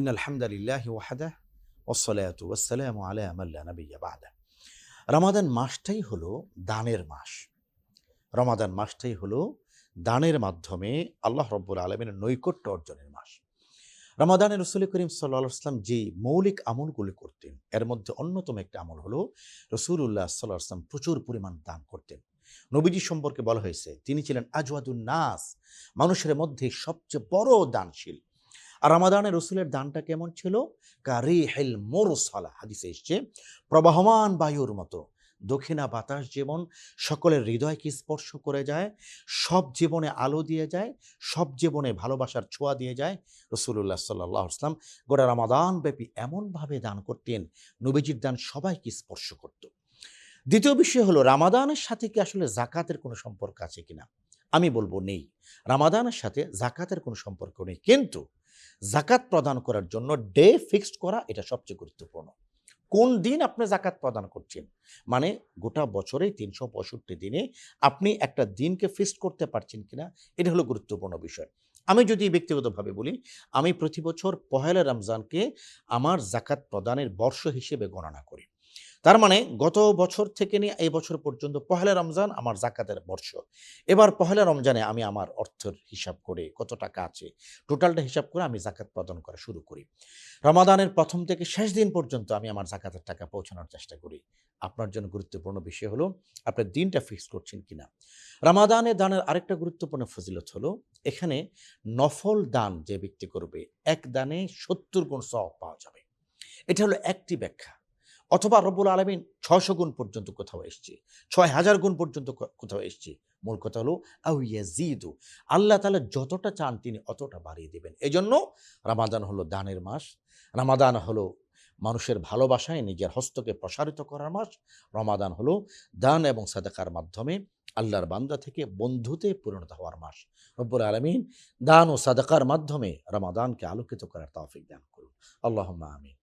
ان الحمد لله وحده والصلاه والسلام على من لا نبي بعده. রমাদান মাসটাই হলো দানের মাস। রমাদান মাসটাই হলো দানের মাধ্যমে আল্লাহ রব্বুল আলমের নৈকট্য অর্জনের মাস। রমাদানে রসুল করিম সাল্লা ইসলাম যে মৌলিক আমলগুলি করতেন, এর মধ্যে অন্যতম একটি আমল হলো রসুল্লাহ সাল্লাহ ইসলাম প্রচুর পরিমাণ দান করতেন। নবীজি সম্পর্কে বলা হয়েছে, তিনি ছিলেন আজওয়াদুল নাস, মানুষের মধ্যে সবচেয়ে বড় দানশীল। আর রামাদানের রসুলের দানটা কেমন ছিল? কারি হেল মোরসালা। হাদিসে এসছে, প্রবাহমান বায়ুর মতো দক্ষিণা বাতাস যেমন সকলের হৃদয়কে স্পর্শ করে যায়, সব জীবনে আলো দিয়ে যায়, সব জীবনে ভালোবাসার ছোঁয়া দিয়ে যায়। রসুল্লাহ সাল্লাহ আসলাম গোটা রামাদান ব্যাপী এমনভাবে দান করতেন, নবীজির দান সবাইকে স্পর্শ করত। দ্বিতীয় বিষয় হলো, রামাদানের সাথে কি আসলে জাকাতের কোনো সম্পর্ক আছে কিনা? আমি বলব নেই। রামাদানের সাথে জাকাতের কোনো সম্পর্ক নেই। কিন্তু জাকাত প্রদান করার জন্য ডে ফিক্সড করা এটা সবচেয়ে গুরুত্বপূর্ণ। কোন দিন আপনি জাকাত প্রদান করছেন? মানে গোটা বছরে তিনশো পঁয়ষট্টি দিনে আপনি একটা দিনকে ফিক্সড করতে পারছেন কিনা, এটা হলো গুরুত্বপূর্ণ বিষয়। আমি যদি ব্যক্তিগতভাবে বলি, আমি প্রতি বছর পহেলা রমজানকে আমার জাকাত প্রদানের বর্ষ হিসেবে গণনা করি। তার মানে গত বছর থেকে নিয়ে এই বছর পর্যন্ত পহেলা রমজান আমার জাকাতের বর্ষ। এবার পহেলা রমজানে আমি আমার অর্থের হিসাব করে কত টাকা আছে, টোটালটা হিসাব করে আমি জাকাত প্রদান করা শুরু করি। রমাদানের প্রথম থেকে শেষ দিন পর্যন্ত আমি আমার জাকাতের টাকা পৌঁছানোর চেষ্টা করি। আপনার জন্য গুরুত্বপূর্ণ বিষয় হলো আপনার দিনটা ফিক্স করছেন কিনা? রামাদানে দানের আরেকটা গুরুত্বপূর্ণ ফজিলত হলো, এখানে নফল দান যে ব্যক্তি করবে, এক দানে সত্তর গুণ সহ পাওয়া যাবে। এটা হলো একটি ব্যাখ্যা। অথবা রব্বুল আলমিন ছয়শো গুণ পর্যন্ত কোথাও এসছে, ছয় হাজার গুণ পর্যন্ত কোথাও এসছে। মূল কথা হলো আউয়াজিদু আল্লাহ তালা যতটা চান তিনি অতটা বাড়িয়ে দেবেন। এই জন্য রামাদান হলো দানের মাস, রামাদান হলো মানুষের ভালোবাসায় নিজের হস্তকে প্রসারিত করার মাস, রমাদান হলো দান এবং সাদাকার মাধ্যমে আল্লাহর বান্দা থেকে বন্ধুতে পরিণত হওয়ার মাস। রব্বুল আলমিন দান ও সাদাকার মাধ্যমে রমাদানকে আলোকিত করার তৌফিক দান করুন। আল্লাহ আমিন।